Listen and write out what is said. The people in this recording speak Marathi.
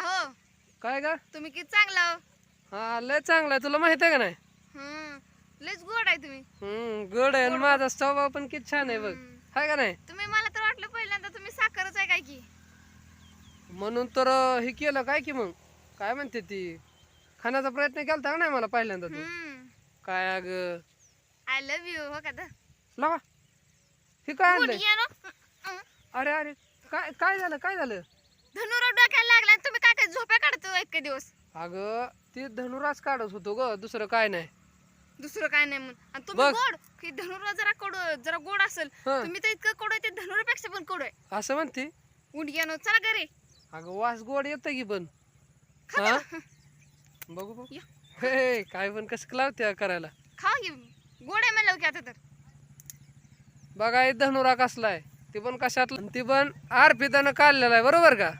आहो. काय का तुम्ही किती चांगला हो हा लय चांगला आहे. तुला माहीत आहे का नाही? हम्म. लयच गोड आहे तुम्ही. हम्म गड आहे आणि माझा स्वभाव पण किती छान आहे बघ. हाय का नाही? तुम्ही मला तर वाटलं पहिल्यांदा तुम्ही साखरच आहे काय की. म्हणून तर अं, हे केलं काय की मग? काय म्हणते ती? खाण्याचा प्रयत्न केला का नाही मला पहिल्यांदा तू? काय अग? आय लव्ह यू हो का लावा. हे काय आणलंय? धनुरा अरे अरे. काय काय झालं? काय झालं? डोक्याला लागला आणि तुम्ही काय काय झोप्या एक दिवस? अगं ते धनुराच काढत होतो ग दुसरं काय नाही. दुसरं काय नाही म्हणून. आणि तुम्ही बघ. गोड की धनुरा जरा कोड जरा गोड असेल हं. तुम्ही तर इतकं कोड आहे ते धनुरापेक्षा पण कोड आहे. असं म्हणते? उंडग्यानो चला घरी. अगं वास गोड येतं की पण. हा? बघू बघू. या. हे काय पण कसं लावते करायला? खा की गोड आहे म्हणलं की आता तर. बघा हे धनुरा कसला आहे. ती पण कशात ती पण आरपितानं काढलेला आहे बरोबर का?